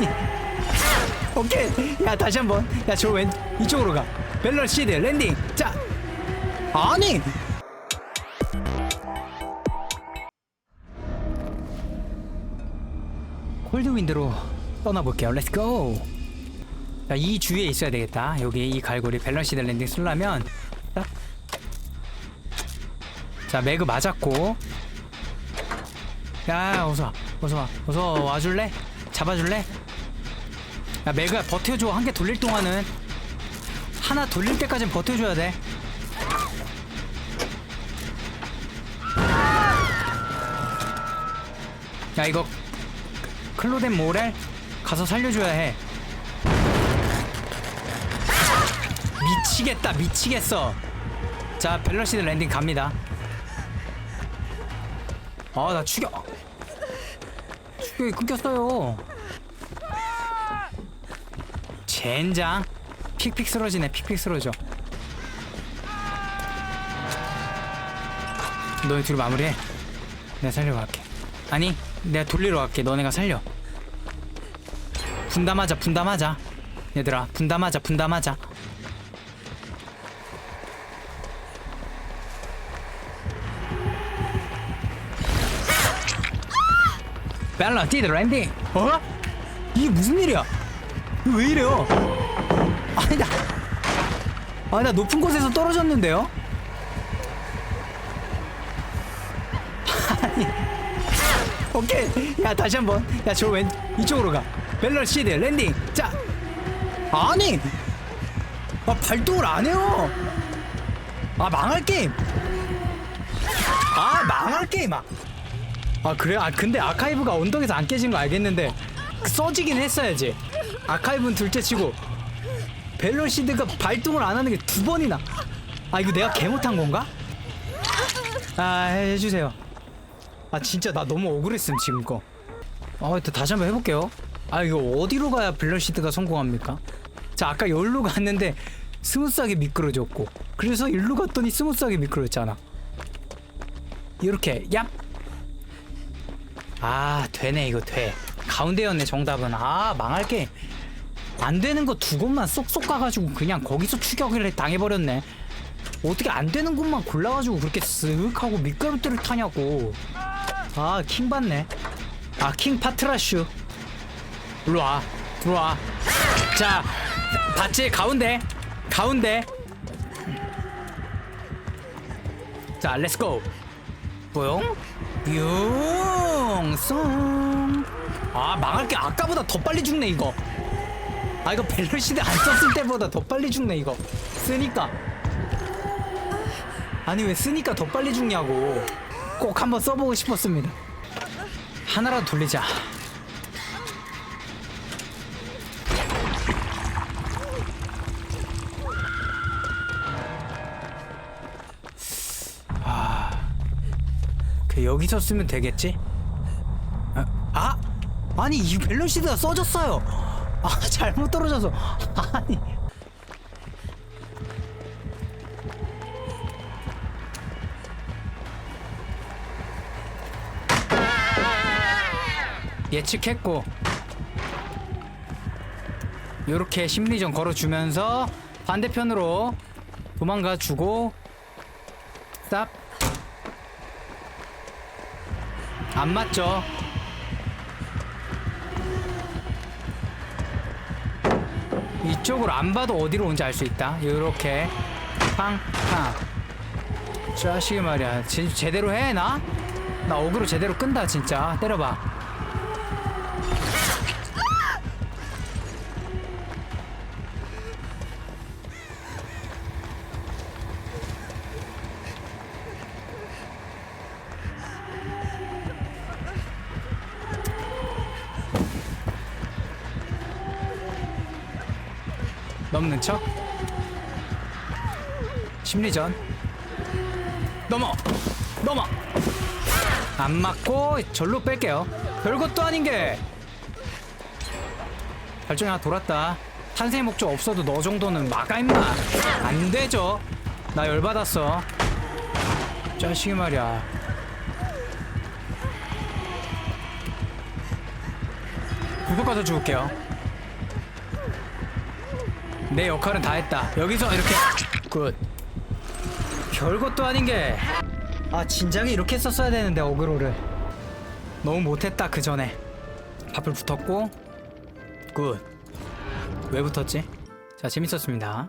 아니. 오케이. 야 다시 한번. 야 저 왼 이쪽으로 가. 밸런 시드 랜딩. 자. 아니. 콜드윈드로 떠나볼게요. 렛츠 고. 자, 이 주위에 있어야 되겠다. 여기 이 갈고리 밸런시드 랜딩 쓰려면 딱. 자 매그 맞았고 야 어서 와 어서 와 어서 와줄래? 잡아줄래? 야 매그야 버텨줘. 한 개 돌릴 동안은 하나 돌릴 때까진 버텨줘야 돼. 야 이거 클로덴 모렐 가서 살려줘야 해. 미치겠다 미치겠어. 자 밸런시드 랜딩 갑니다. 아 나 추격. 추격이 끊겼어요 젠장. 픽픽 쓰러지네 픽픽 쓰러져. 너네 둘 마무리해. 내가 살려고 할게. 아니 내가 돌리러 갈게. 너네가 살려. 분담하자 분담하자. 얘들아 분담하자 분담하자. 밸런티드 랜딩 어? 이게 무슨 일이야 왜 이래요? 아니 나 아니 나 높은 곳에서 떨어졌는데요? 아니 오케이. 야 다시 한번. 야 저 왼 이쪽으로 가. 밸런시드 랜딩. 자. 아니. 아 발동을 안 해요. 아 망할 게임. 아 망할 게임. 아. 아 그래? 아 근데 아카이브가 언덕에서 안 깨진 거 알겠는데 써지긴 했어야지 아카이브는 둘째 치고 벨로시드가 발동을 안 하는 게 두 번이나. 아 이거 내가 개 못한 건가? 아 해주세요. 아 진짜 나 너무 억울했음 지금 거. 아, 일단 다시 한번 해볼게요. 아 이거 어디로 가야 벨로시드가 성공합니까? 자 아까 여기로 갔는데 스무스하게 미끄러졌고. 그래서 일로 갔더니 스무스하게 미끄러졌잖아. 이렇게 얍! 아 되네 이거 돼. 가운데였네 정답은. 아 망할 게 안 되는 거 두 곳만 쏙쏙 가가지고 그냥 거기서 추격을 당해버렸네. 어떻게 안 되는 곳만 골라가지고 그렇게 쓱 하고 미끄럼틀을 타냐고. 아 킹 받네. 아 킹 파트라슈. 일로와 들어와. 자 봤지 가운데 가운데. 자 렛츠고 뿅. 뿅송. 아 망할 게 아까보다 더 빨리 죽네 이거 아 이거 밸런시드 안 썼을 때보다 더 빨리 죽네 이거 쓰니까 아니 왜 쓰니까 더 빨리 죽냐고 꼭 한번 써보고 싶었습니다 하나라도 돌리자 그 여기서 쓰면 되겠지? 아, 아! 아니 이 밸런시드가 써졌어요. 아 잘못 떨어져서. 아니. 예측했고. 요렇게 심리전 걸어주면서 반대편으로 도망가 주고. 쌉. 안 맞죠? 이쪽으로 안 봐도 어디로 온지 알 수 있다. 이렇게 팡팡. 자식이 말이야. 제, 제대로 해 나? 나 어그로 제대로 끈다 진짜. 때려봐. 넘는 척? 심리전? 넘어! 넘어! 안 맞고 절로 뺄게요. 별것도 아닌 게! 발전이 하나 돌았다. 탄생 목적 없어도 너 정도는 막아 임마! 안 되죠? 나 열받았어. 자식이 말이야. 구석 가서 죽을게요 내 역할은 다 했다. 여기서 이렇게. 굿. 별것도 아닌 게 아 진작에 이렇게 썼어야 되는데 어그로를. 너무 못했다 그 전에. 밥을 붙었고. 굿. 왜 붙었지? 자 재밌었습니다